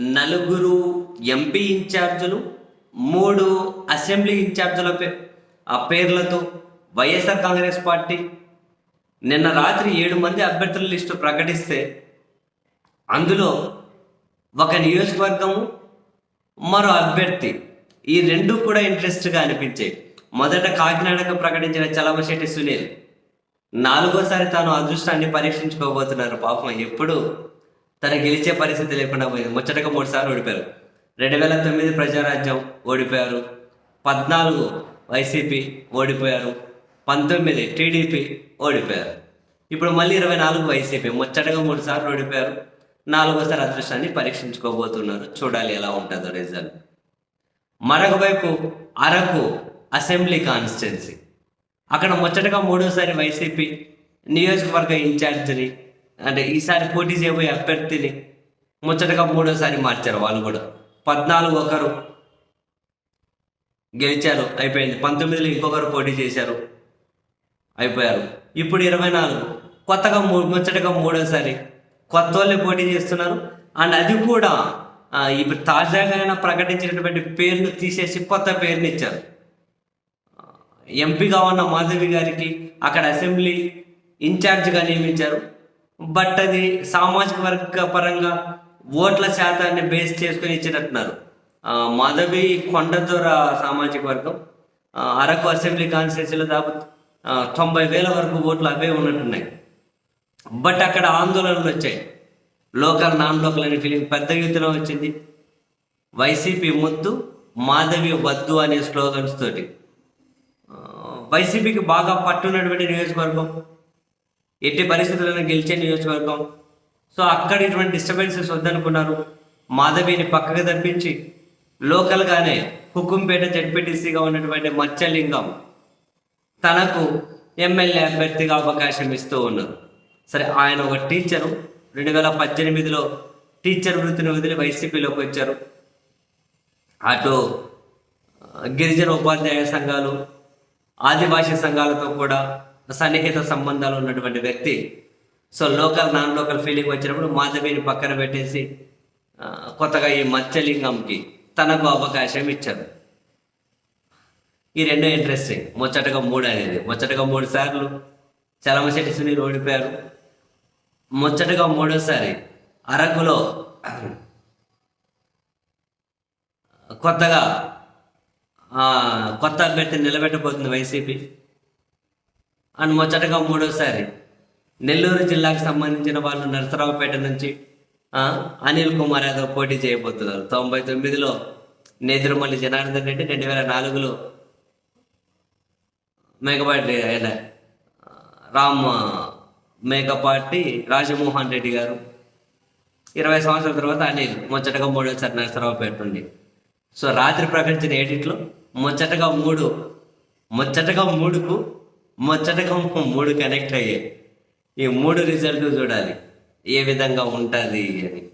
నలుగురు ఎంపీ ఇన్ఛార్జీలు మూడు అసెంబ్లీ ఇన్ఛార్జీల పే ఆ పేర్లతో వైఎస్ఆర్ కాంగ్రెస్ పార్టీ నిన్న రాత్రి ఏడు మంది అభ్యర్థుల లిస్టు ప్రకటిస్తే అందులో ఒక నియోజకవర్గము మరో అభ్యర్థి. ఈ రెండు కూడా ఇంట్రెస్ట్గా అనిపించాయి. మొదట కాకినాడకు ప్రకటించిన చలమశెట్టి సునీల్. నాలుగోసారి తాను అదృష్టాన్ని పరీక్షించుకోబోతున్నారు. పాపం ఎప్పుడు తన గెలిచే పరిస్థితి లేకుండా పోయింది. ముచ్చటగా మూడుసార్లు ఓడిపోయారు. రెండు వేల తొమ్మిది ప్రజారాజ్యం ఓడిపోయారు. పద్నాలుగు వైసీపీ ఓడిపోయారు. పంతొమ్మిది టీడీపీ ఓడిపోయారు. ఇప్పుడు మళ్ళీ ఇరవై నాలుగు వైసీపీ ముచ్చటగా మూడు సార్లు ఓడిపోయారు. నాలుగోసారి అదృష్టాన్ని పరీక్షించుకోబోతున్నారు. చూడాలి ఎలా ఉంటుందో రిజల్ట్. మరొక వైపు అరకు అసెంబ్లీ కాన్స్టిట్యున్సీ. అక్కడ ముచ్చటగా మూడోసారి వైసీపీ నియోజకవర్గ ఇన్ఛార్జిని అంటే ఈసారి పోటీ చేయబోయే అభ్యర్థిని ముచ్చటగా మూడోసారి మార్చారు వాళ్ళు కూడా. పద్నాలుగు ఒకరు గెలిచారు అయిపోయింది. పంతొమ్మిదిలో ఇంకొకరు పోటీ చేశారు అయిపోయారు. ఇప్పుడు ఇరవై నాలుగు. కొత్తగా మూ ముచ్చటగా మూడోసారి కొత్త వాళ్ళే పోటీ చేస్తున్నారు. అండ్ అది కూడా ఇప్పుడు తాజాగా ప్రకటించినటువంటి పేరును తీసేసి కొత్త పేరుని ఇచ్చారు. ఎంపీగా ఉన్న మాధవి గారికి అక్కడ అసెంబ్లీ ఇన్ఛార్జ్గా నియమించారు. బట్ అది సామాజిక వర్గ పరంగా ఓట్ల శాతాన్ని బేస్ చేసుకుని ఇచ్చినట్టున్నారు. మాధవి కొండదొర సామాజిక వర్గం. అరకు అసెంబ్లీ కాన్స్టిట్యూన్సీలో దాదాపు తొంభై వేల వరకు ఓట్లు అవే ఉన్నట్టున్నాయి. బట్ అక్కడ ఆందోళనలు వచ్చాయి. లోకల్ నాన్ లోకల్ అనే ఫీలింగ్ పెద్ద ఎత్తున వచ్చింది. వైసీపీ ముద్దు మాధవి వద్దు అనే స్లోగన్స్ తోటి. వైసీపీకి బాగా పట్టున్నటువంటి నియోజకవర్గం ఎట్టి పరిస్థితులను గెలిచే నియోజకవర్గం. సో అక్కడ ఇటువంటి డిస్టర్బెన్సెస్ వద్దనుకున్నారు. మాధవిని పక్కకు తప్పించి లోకల్గానే హుకుంపేట జడ్పీటీసీగా ఉన్నటువంటి మత్స్యలింగం తనకు ఎమ్మెల్యే అభ్యర్థిగా అవకాశం ఇస్తూ ఉన్నారు. సరే ఆయన ఒక టీచరు. రెండు వేల పద్దెనిమిదిలో టీచర్ వృత్తిని వదిలి వైసీపీలోకి వచ్చారు. అటు గిరిజన ఉపాధ్యాయ సంఘాలు ఆదివాసీ సంఘాలతో కూడా సన్నిహిత సంబంధాలు ఉన్నటువంటి వ్యక్తి. So local non local feeling వచ్చినప్పుడు మాధవిని పక్కన పెట్టేసి కొత్తగా ఈ మత్స్యలింగంకి తనకు అవకాశం ఇచ్చారు. ఈ రెండో ఇంట్రెస్టింగ్ ముచ్చటగా మూడు అనేది. ముచ్చటగా మూడు సార్లు చలమశెట్టి సునీల్ ఓడిపోయారు. ముచ్చటగా మూడోసారి అరకులో కొత్తగా కొత్త అభ్యర్థి నిలబెట్టబోతుంది వైసీపీ. అండ్ ముచ్చటగా మూడోసారి. నెల్లూరు జిల్లాకు సంబంధించిన వాళ్ళు నరసరావుపేట నుంచి అనిల్ కుమార్ యాదవ్ పోటీ చేయబోతున్నారు. తొంభై తొమ్మిదిలో నేదురుమల్లి జనార్దన్ రెడ్డి రెండు వేల నాలుగులో మేకపాటి ఆయన రామ్ మేకపాటి రాజమోహన్ రెడ్డి గారు. ఇరవై సంవత్సరాల తర్వాత అనిల్ ముచ్చటగా మూడోసారి నరసరావుపేట నుండి. సో రాత్రి ప్రకటించిన ఏడిట్లో ముచ్చటగా మూడు ముచ్చటగా మూడుకు ముచ్చటగా మూడు కనెక్ట్ అయ్యాయి. ఈ మూడు రిజల్ట్ చూడాలి. ఏ విధంగా ఉంటుంది అని.